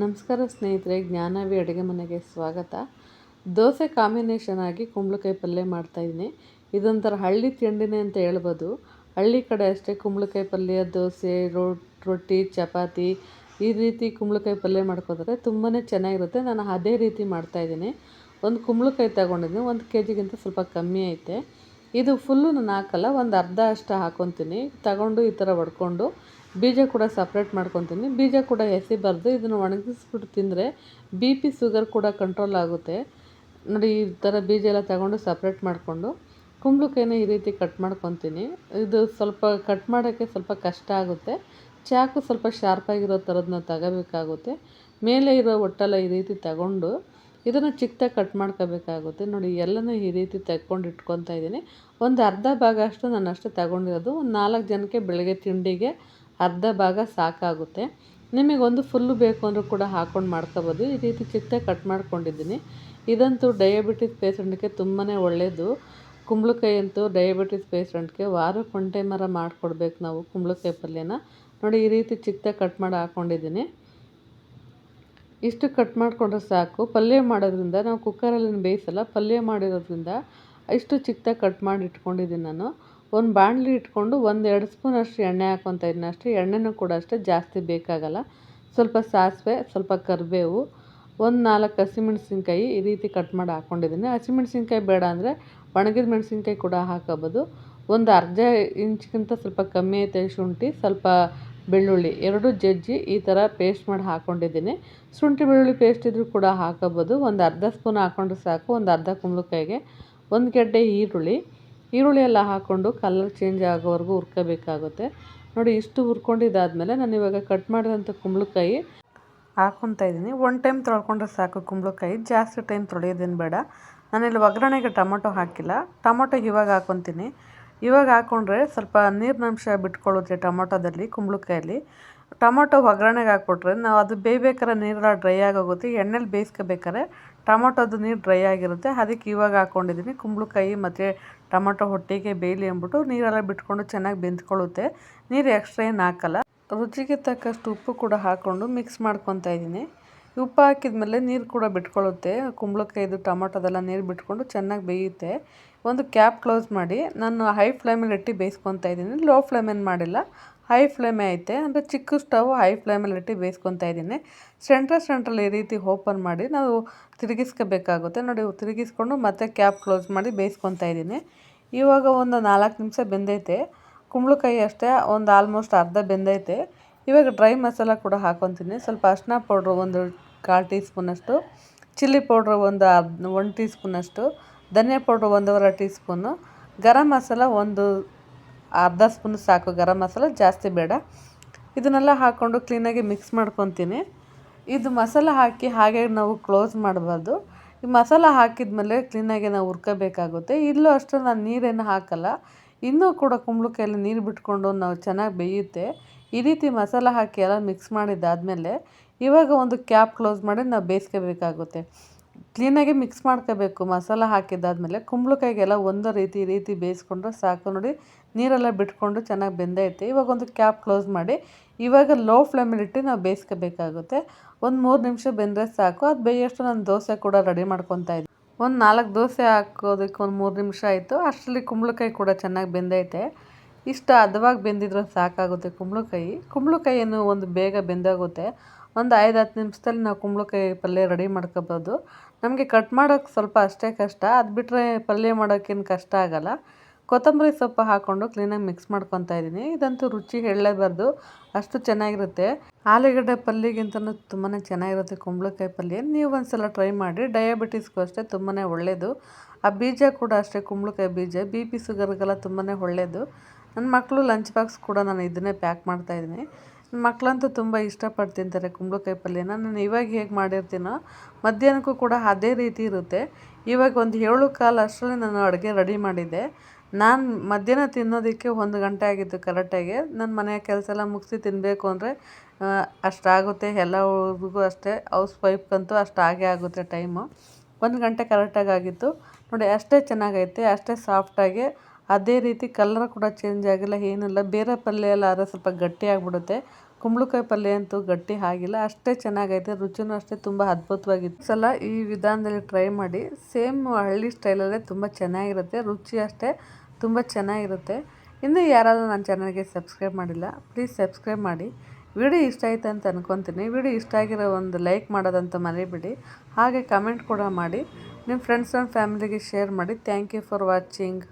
ನಮಸ್ಕಾರ ಸ್ನೇಹಿತರೆ ಜ್ಞಾನವಿ ಅಡುಗೆ ಮನೆಗೆ ಸ್ವಾಗತ. ದೋಸೆ ಕಾಂಬಿನೇಷನ್ ಆಗಿ ಕುಂಬಳಕಾಯಿ ಪಲ್ಯ ಮಾಡ್ತಾಯಿದ್ದೀನಿ ಇದೊಂಥರ ಹಳ್ಳಿ ತಿಂಡಿನೇ ಅಂತ ಹೇಳ್ಬೋದು. ಹಳ್ಳಿ ಕಡೆ ಅಷ್ಟೇ ಕುಂಬಳಕಾಯಿ ಪಲ್ಯ, ದೋಸೆ ರೊಟ್ಟಿ, ಚಪಾತಿ ಈ ರೀತಿ ಕುಂಬಳಕಾಯಿ ಪಲ್ಯ ಮಾಡ್ಕೋದ್ರೆ ತುಂಬಾ ಚೆನ್ನಾಗಿರುತ್ತೆ. ನಾನು ಅದೇ ರೀತಿ ಮಾಡ್ತಾಯಿದ್ದೀನಿ ಒಂದು ಕುಂಬಳಕಾಯಿ ತಗೊಂಡಿದ್ದೀನಿ, ಒಂದು ಕೆ ಜಿಗಿಂತ ಸ್ವಲ್ಪ ಕಮ್ಮಿ ಐತೆ. ಇದು ಫುಲ್ಲು ನಾನು ಹಾಕಲ್ಲ ಒಂದು ಅರ್ಧ ಅಷ್ಟು ಹಾಕ್ಕೊತೀನಿ ತಗೊಂಡು ಈ ಥರ ಹೊಡ್ಕೊಂಡು ಬೀಜ ಕೂಡ ಸಪ್ರೇಟ್ ಮಾಡ್ಕೊತೀನಿ. ಬೀಜ ಕೂಡ ಎಸಿಬಾರ್ದು ಇದನ್ನು ಒಣಗಿಸ್ಬಿಟ್ಟು ತಿಂದರೆ ಬಿ ಪಿ ಶುಗರ್ ಕೂಡ ಕಂಟ್ರೋಲ್ ಆಗುತ್ತೆ. ನೋಡಿ, ಈ ಥರ ಬೀಜ ಎಲ್ಲ ತಗೊಂಡು ಸಪ್ರೇಟ್ ಮಾಡಿಕೊಂಡು ಕುಂಬಳಕಾಯಿನ ಈ ರೀತಿ ಕಟ್ ಮಾಡ್ಕೊತೀನಿ. ಇದು ಸ್ವಲ್ಪ ಕಟ್ ಮಾಡೋಕ್ಕೆ ಸ್ವಲ್ಪ ಕಷ್ಟ ಆಗುತ್ತೆ. ಚಾಕು ಸ್ವಲ್ಪ ಶಾರ್ಪಾಗಿರೋ ಥರದನ್ನ ತಗೋಬೇಕಾಗುತ್ತೆ. ಮೇಲೆ ಇರೋ ಒಟ್ಟೆಲ್ಲ ಈ ರೀತಿ ತಗೊಂಡು ಇದನ್ನು ಚಿಕ್ಕದಾಗಿ ಕಟ್ ಮಾಡ್ಕೋಬೇಕಾಗುತ್ತೆ. ನೋಡಿ, ಎಲ್ಲನೂ ಈ ರೀತಿ ತಗೊಂಡು ಇಟ್ಕೊತಾ ಇದ್ದೀನಿ. ಒಂದು ಅರ್ಧ ಭಾಗ ಅಷ್ಟು ನಾನು ಅಷ್ಟು ತಗೊಂಡಿರೋದು. ಒಂದು ನಾಲ್ಕು ಜನಕ್ಕೆ ಬೆಳಗ್ಗೆ ತಿಂಡಿಗೆ ಅರ್ಧ ಭಾಗ ಸಾಕಾಗುತ್ತೆ. ನಿಮಗೊಂದು ಫುಲ್ಲು ಬೇಕು ಅಂದರೂ ಕೂಡ ಹಾಕ್ಕೊಂಡು ಮಾಡ್ಕೋಬೋದು. ಈ ರೀತಿ ಚಿಕ್ಕದಾಗಿ ಕಟ್ ಮಾಡ್ಕೊಂಡಿದ್ದೀನಿ. ಇದಂತೂ ಡಯಾಬಿಟಿಸ್ ಪೇಷಂಟ್ಗೆ ತುಂಬಾ ಒಳ್ಳೆಯದು ಕುಂಬಳಕಾಯಿ ಅಂತೂ ಡಯಾಬಿಟಿಸ್ ಪೇಷಂಟ್ಗೆ ವಾರಕ್ಕೆ ಒನ್ ಮರ ಮಾಡಿಕೊಡ್ಬೇಕು ನಾವು ಕುಂಬಳಕಾಯಿ ಪಲ್ಯನ. ನೋಡಿ, ಈ ರೀತಿ ಚಿಕ್ಕದಾಗಿ ಕಟ್ ಮಾಡಿ ಹಾಕ್ಕೊಂಡಿದ್ದೀನಿ ಇಷ್ಟು ಕಟ್ ಮಾಡಿಕೊಂಡ್ರೆ ಸಾಕು. ಪಲ್ಯ ಮಾಡೋದ್ರಿಂದ, ನಾವು ಕುಕ್ಕರಲ್ಲಿ ಬೇಯಿಸಲ್ಲ, ಪಲ್ಯ ಮಾಡಿರೋದ್ರಿಂದ ಇಷ್ಟು ಚಿಕ್ಕದಾಗಿ ಕಟ್ ಮಾಡಿ ಇಟ್ಕೊಂಡಿದ್ದೀನಿ ನಾನು. ಒಂದು ಬಾಣಲಿ ಇಟ್ಕೊಂಡು ಒಂದು ಎರಡು ಸ್ಪೂನ್ ಅಷ್ಟು ಎಣ್ಣೆ ಹಾಕ್ಕೊತಾ ಇದ್ದೀನಿ ಅಷ್ಟೇ. ಎಣ್ಣೆನೂ ಕೂಡ ಅಷ್ಟೇ ಜಾಸ್ತಿ ಬೇಕಾಗಲ್ಲ. ಸ್ವಲ್ಪ ಸಾಸಿವೆ, ಸ್ವಲ್ಪ ಕರಿಬೇವು, ಒಂದು ನಾಲ್ಕು ಹಸಿಮೆಣ್ಸಿನ್ಕಾಯಿ ಈ ರೀತಿ ಕಟ್ ಮಾಡಿ ಹಾಕ್ಕೊಂಡಿದ್ದೀನಿ ಹಸಿಮೆಣ್ಸಿನ್ಕಾಯಿ ಬೇಡ ಅಂದರೆ ಒಣಗಿದ ಮೆಣಸಿನ್ಕಾಯಿ ಕೂಡ ಹಾಕೋಬೋದು. ಒಂದು ಅರ್ಧ ಇಂಚ್ಗಿಂತ ಸ್ವಲ್ಪ ಕಮ್ಮಿ ಐತೆ ಶುಂಠಿ, ಸ್ವಲ್ಪ ಬೆಳ್ಳುಳ್ಳಿ, ಎರಡು ಜಜ್ಜಿ ಈ ಥರ ಪೇಸ್ಟ್ ಮಾಡಿ ಹಾಕ್ಕೊಂಡಿದ್ದೀನಿ ಶುಂಠಿ, ಬೆಳ್ಳುಳ್ಳಿ ಪೇಸ್ಟ್ ಇದ್ರೂ ಕೂಡ ಹಾಕೋಬೋದು. ಒಂದು ಅರ್ಧ ಸ್ಪೂನ್ ಹಾಕ್ಕೊಂಡ್ರೆ ಸಾಕು. ಒಂದು ಅರ್ಧ ಕುಂಬಳಕಾಯಿಗೆ, ಒಂದು ಗೆಡ್ಡೆ ಈರುಳ್ಳಿ ಈರುಳ್ಳಿ ಎಲ್ಲ ಹಾಕ್ಕೊಂಡು ಕಲರ್ ಚೇಂಜ್ ಆಗೋವರೆಗೂ ಹುರ್ಕೋಬೇಕಾಗುತ್ತೆ. ನೋಡಿ, ಇಷ್ಟು ಹುರ್ಕೊಂಡಿದ್ದಾದಮೇಲೆ ನಾನು ಇವಾಗ ಕಟ್ ಮಾಡಿದಂಥ ಕುಂಬಳಕಾಯಿ ಹಾಕೊತಾ ಇದ್ದೀನಿ. ಒನ್ ಟೈಮ್ ತೊಳ್ಕೊಂಡ್ರೆ ಸಾಕು ಕುಂಬಳಕಾಯಿ. ಜಾಸ್ತಿ ಟೈಮ್ ತೊಳೆಯೋದೇನು ಬೇಡ. ನಾನಿಲ್ಲಿ ಒಗ್ಗರಣೆಗೆ ಟೊಮೊಟೊ ಹಾಕಿಲ್ಲ. ಟೊಮೊಟೊ ಇವಾಗ ಹಾಕೊತೀನಿ. ಇವಾಗ ಹಾಕ್ಕೊಂಡ್ರೆ ಸ್ವಲ್ಪ ನೀರಿನಂಶ ಬಿಟ್ಕೊಳ್ಳುತ್ತೆ ಟೊಮೊಟೊದಲ್ಲಿ, ಕುಂಬಳಕಾಯಲ್ಲಿ. ಟೊಮೊಟೊ ಒಗ್ಗರಣೆಗೆ ಹಾಕ್ಬಿಟ್ರೆ ನಾವು ಅದು ಬೇಯ್ಬೇಕಾದ್ರೆ ನೀರೆಲ್ಲ ಡ್ರೈ ಆಗೋಗುತ್ತೆ. ಎಣ್ಣೆಲಿ ಬೇಯಿಸ್ಕೋಬೇಕಾರೆ ಟೊಮೊಟೊದು ನೀರು ಡ್ರೈ ಆಗಿರುತ್ತೆ. ಅದಕ್ಕೆ ಇವಾಗ ಹಾಕ್ಕೊಂಡಿದ್ದೀನಿ ಕುಂಬಳಕಾಯಿ ಮತ್ತು ಟೊಮೊಟೊ ಹೊಟ್ಟೆಗೆ ಬೇಯಲಿ ಅಂದ್ಬಿಟ್ಟು ನೀರೆಲ್ಲ ಬಿಟ್ಕೊಂಡು ಚೆನ್ನಾಗಿ ಬೆಂದ್ಕೊಳ್ಳುತ್ತೆ. ನೀರು ಎಕ್ಸ್ಟ್ರಾ ಏನು ಹಾಕಲ್ಲ. ರುಚಿಗೆ ತಕ್ಕಷ್ಟು ಉಪ್ಪು ಕೂಡ ಹಾಕ್ಕೊಂಡು ಮಿಕ್ಸ್ ಮಾಡ್ಕೊತಾ ಇದ್ದೀನಿ. ಉಪ್ಪು ಹಾಕಿದ್ಮೇಲೆ ನೀರು ಕೂಡ ಬಿಟ್ಕೊಳ್ಳುತ್ತೆ. ಕುಂಬಳಕಾಯಿದು, ಟೊಮೊಟೊದೆಲ್ಲ ನೀರು ಬಿಟ್ಕೊಂಡು ಚೆನ್ನಾಗಿ ಬೇಯುತ್ತೆ. ಒಂದು ಕ್ಯಾಪ್ ಕ್ಲೋಸ್ ಮಾಡಿ ನಾನು ಹೈ ಫ್ಲೇಮಲ್ಲಿ ಇಟ್ಟು ಬೇಯಿಸ್ಕೊತಾ ಇದ್ದೀನಿ. ಲೋ ಫ್ಲೇಮೇನು ಮಾಡಿಲ್ಲ. ಹೈ ಫ್ಲೇಮೇ ಐತೆ, ಅಂದರೆ ಚಿಕ್ಕ ಸ್ಟವ್ ಹೈ ಫ್ಲೇಮಲ್ಲಿ ಇಟ್ಟು ಬೇಯಿಸ್ಕೊತಾ ಇದ್ದೀನಿ. ಸೆಂಟ್ರಲ್ ಸೆಂಟ್ರಲ್ಲಿ ಈ ರೀತಿ ಓಪನ್ ಮಾಡಿ ನಾವು ತಿರುಗಿಸ್ಕೋಬೇಕಾಗುತ್ತೆ. ನೋಡಿ, ತಿರುಗಿಸ್ಕೊಂಡು ಮತ್ತೆ ಕ್ಯಾಪ್ ಕ್ಲೋಸ್ ಮಾಡಿ ಬೇಯಿಸ್ಕೊತಾ ಇದ್ದೀನಿ. ಇವಾಗ ಒಂದು ನಾಲ್ಕು ನಿಮಿಷ ಬೆಂದೈತೆ. ಕುಂಬಳಕಾಯಿ ಅಷ್ಟೇ, ಒಂದು ಆಲ್ಮೋಸ್ಟ್ ಅರ್ಧ ಬೆಂದೈತೆ. ಇವಾಗ ಡ್ರೈ ಮಸಾಲ ಕೂಡ ಹಾಕೊತೀನಿ. ಸ್ವಲ್ಪ ಅರ್ಶಿನ ಪೌಡ್ರು ಒಂದು ಕಾಲು ಟೀ ಸ್ಪೂನಷ್ಟು ಚಿಲ್ಲಿ ಪೌಡ್ರು ಒಂದು ಅರ್ಧ, ಒಂದು ಟೀ ಸ್ಪೂನಷ್ಟು ಧನಿಯಾ ಪೌಡ್ರು ಒಂದೂವರೆ ಟೀ ಸ್ಪೂನು ಗರಂ ಮಸಾಲ ಒಂದು ಅರ್ಧ ಸ್ಪೂನ್ ಸಾಕು ಗರಂ ಮಸಾಲ, ಜಾಸ್ತಿ ಬೇಡ. ಇದನ್ನೆಲ್ಲ ಹಾಕ್ಕೊಂಡು ಕ್ಲೀನಾಗಿ ಮಿಕ್ಸ್ ಮಾಡ್ಕೊತೀನಿ. ಇದು ಮಸಾಲ ಹಾಕಿ ಹಾಗೆ ನಾವು ಕ್ಲೋಸ್ ಮಾಡಬಾರ್ದು. ಈ ಮಸಾಲ ಹಾಕಿದ್ಮೇಲೆ ಕ್ಲೀನಾಗಿ ನಾವು ಹುರ್ಕೋಬೇಕಾಗುತ್ತೆ. ಇಲ್ಲೂ ಅಷ್ಟು ನಾನು ನೀರೇನು ಹಾಕಲ್ಲ. ಇನ್ನೂ ಕೂಡ ಕುಂಬಳಕಾಯಲ್ಲಿ ನೀರು ಬಿಟ್ಕೊಂಡು ನಾವು ಚೆನ್ನಾಗಿ ಬೇಯುತ್ತೆ. ಈ ರೀತಿ ಮಸಾಲ ಹಾಕಿ ಎಲ್ಲ ಮಿಕ್ಸ್ ಮಾಡಿದ್ದಾದಮೇಲೆ ಇವಾಗ ಒಂದು ಕ್ಯಾಪ್ ಕ್ಲೋಸ್ ಮಾಡಿ ನಾವು ಬೇಯಿಸ್ಕೋಬೇಕಾಗುತ್ತೆ. ಕ್ಲೀನಾಗಿ ಮಿಕ್ಸ್ ಮಾಡ್ಕೋಬೇಕು. ಮಸಾಲ ಹಾಕಿದ್ದಾದಮೇಲೆ ಕುಂಬಳಕಾಯಿಗೆಲ್ಲ ಒಂದು ರೀತಿ ರೀತಿ ಬೇಯಿಸ್ಕೊಂಡ್ರೆ ಸಾಕು ನೋಡಿ. ನೀರೆಲ್ಲ ಬಿಟ್ಕೊಂಡು ಚೆನ್ನಾಗಿ ಬೆಂದೈತೆ. ಇವಾಗ ಒಂದು ಕ್ಯಾಪ್ ಕ್ಲೋಸ್ ಮಾಡಿ ಇವಾಗ ಲೋ ಫ್ಲೇಮಲ್ಲಿಟ್ಟು ನಾವು ಬೇಯಿಸ್ಕೋಬೇಕಾಗುತ್ತೆ. ಒಂದು ಮೂರು ನಿಮಿಷ ಬೆಂದರೆ ಸಾಕು. ಅದು ಬೇಯೋಷ್ಟು ನಾನು ದೋಸೆ ಕೂಡ ರೆಡಿ ಮಾಡ್ಕೊತಾ ಇದ್ದೆ. ಒಂದು ನಾಲ್ಕು ದೋಸೆ ಹಾಕೋದಕ್ಕೆ ಒಂದು ಮೂರು ನಿಮಿಷ ಆಯಿತು. ಅಷ್ಟರಲ್ಲಿ ಕುಂಬಳಕಾಯಿ ಕೂಡ ಚೆನ್ನಾಗಿ ಬೆಂದೈತೆ. ಇಷ್ಟು ಹದವಾಗಿ ಬೆಂದಿದ್ರೆ ಸಾಕಾಗುತ್ತೆ ಕುಂಬಳಕಾಯಿ. ಕುಂಬಳಕಾಯಿಯನ್ನು ಒಂದು ಬೇಗ ಬೆಂದಾಗುತ್ತೆ. ಒಂದು ಐದು, ಹತ್ತು ನಿಮಿಷದಲ್ಲಿ ನಾವು ಕುಂಬಳಕಾಯಿ ಪಲ್ಯ ರೆಡಿ ಮಾಡ್ಕೋಬೋದು. ನಮಗೆ ಕಟ್ ಮಾಡೋಕ್ಕೆ ಸ್ವಲ್ಪ ಅಷ್ಟೇ ಕಷ್ಟ. ಅದು ಬಿಟ್ಟರೆ ಪಲ್ಯ ಮಾಡೋಕ್ಕೇನು ಕಷ್ಟ ಆಗೋಲ್ಲ. ಕೊತ್ತಂಬರಿ ಸೊಪ್ಪು ಹಾಕ್ಕೊಂಡು ಕ್ಲೀನಾಗಿ ಮಿಕ್ಸ್ ಮಾಡ್ಕೊತಾ ಇದ್ದೀನಿ ಇದಂತೂ ರುಚಿ ಹೇಳಲೇಬಾರ್ದು. ಅಷ್ಟು ಚೆನ್ನಾಗಿರುತ್ತೆ. ಆಲೂಗಡ್ಡೆ ಪಲ್ಯಗಿಂತನೂ ತುಂಬಾ ಚೆನ್ನಾಗಿರುತ್ತೆ ಕುಂಬಳಕಾಯಿ ಪಲ್ಯ. ನೀವು ಒಂದು ಸಲ ಟ್ರೈ ಮಾಡಿ. ಡಯಾಬಿಟಿಸ್ಗೂ ಅಷ್ಟೇ ತುಂಬಾ ಒಳ್ಳೆಯದು ಆ ಬೀಜ ಕೂಡ ಅಷ್ಟೇ ಕುಂಬಳಕಾಯಿ ಬೀಜ. ಬಿ ಪಿ ಶುಗರ್ಗೆಲ್ಲ ತುಂಬಾ ಒಳ್ಳೆಯದು ನನ್ನ ಮಕ್ಕಳು ಲಂಚ್ ಬಾಕ್ಸ್ ಕೂಡ ನಾನು ಇದನ್ನೇ ಪ್ಯಾಕ್ ಮಾಡ್ತಾಯಿದ್ದೀನಿ ಮಕ್ಕಳಂತೂ ತುಂಬ ಇಷ್ಟಪಟ್ಟು ತಿಂತಾರೆ ಕುಂಬಳಕಾಯಿ ಪಲ್ಯನ. ನಾನು ಇವಾಗ ಹೇಗೆ ಮಾಡಿರ್ತೀನೋ ಮಧ್ಯಾಹ್ನಕ್ಕೂ ಕೂಡ ಅದೇ ರೀತಿ ಇರುತ್ತೆ. ಇವಾಗ ಒಂದು ಏಳು ಕಾಲು ಅಷ್ಟರಲ್ಲಿ ನಾನು ಅಡುಗೆ ರೆಡಿ ಮಾಡಿದ್ದೆ. ನಾನು ಮಧ್ಯಾಹ್ನ ತಿನ್ನೋದಕ್ಕೆ ಒಂದು ಗಂಟೆ ಆಗಿತ್ತು ಕರೆಕ್ಟಾಗಿ ನನ್ನ ಮನೆಯ ಕೆಲಸ ಎಲ್ಲ ಮುಗಿಸಿ ತಿನ್ನಬೇಕು ಅಂದರೆ ಅಷ್ಟಾಗುತ್ತೆ ಎಲ್ಲರಿಗೂ ಅಷ್ಟೇ. ಹೌಸ್ ವೈಫ್ಗಂತೂ ಅಷ್ಟು ಆಗೇ ಆಗುತ್ತೆ ಟೈಮು ಒಂದು ಗಂಟೆ ಕರೆಕ್ಟಾಗಿ ಆಗಿತ್ತು. ನೋಡಿ, ಅಷ್ಟೇ ಚೆನ್ನಾಗೈತೆ, ಅಷ್ಟೇ ಸಾಫ್ಟಾಗಿ ಅದೇ ರೀತಿ ಕಲರ್ ಕೂಡ ಚೇಂಜ್ ಆಗಿಲ್ಲ, ಏನಿಲ್ಲ. ಬೇರೆ ಪಲ್ಯ ಎಲ್ಲ ಆದರೆ ಸ್ವಲ್ಪ ಗಟ್ಟಿ ಆಗಿಬಿಡುತ್ತೆ. ಕುಂಬಳಕಾಯಿ ಪಲ್ಯ ಅಂತೂ ಗಟ್ಟಿ ಆಗಿಲ್ಲ. ಅಷ್ಟೇ ಚೆನ್ನಾಗೈತೆ. ರುಚಿನೂ ಅಷ್ಟೇ ತುಂಬ ಅದ್ಭುತವಾಗಿತ್ತು. ಸಲ ಈ ವಿಧಾನದಲ್ಲಿ ಟ್ರೈ ಮಾಡಿ ಸೇಮ್ ಹಳ್ಳಿ ಸ್ಟೈಲಲ್ಲೇ ತುಂಬ ಚೆನ್ನಾಗಿರುತ್ತೆ. ರುಚಿ ಅಷ್ಟೇ ತುಂಬ ಚೆನ್ನಾಗಿರುತ್ತೆ. ಇನ್ನೂ ಯಾರಾದರೂ ನನ್ನ ಚಾನಲ್ಗೆ ಸಬ್ಸ್ಕ್ರೈಬ್ ಮಾಡಿಲ್ಲ ಪ್ಲೀಸ್ ಸಬ್ಸ್ಕ್ರೈಬ್ ಮಾಡಿ. ವಿಡಿಯೋ ಇಷ್ಟ ಆಯ್ತು ಅಂತ ಅನ್ಕೊತೀನಿ. ವಿಡಿಯೋ ಇಷ್ಟ ಆಗಿರೋ ಒಂದು ಲೈಕ್ ಮಾಡೋದಂತ ಮರಿಬೇಡಿ. ಹಾಗೆ ಕಮೆಂಟ್ ಕೂಡ ಮಾಡಿ. ನಿಮ್ಮ ಫ್ರೆಂಡ್ಸ್ ಆ್ಯಂಡ್ ಫ್ಯಾಮಿಲಿಗೆ ಶೇರ್ ಮಾಡಿ. Thank you for watching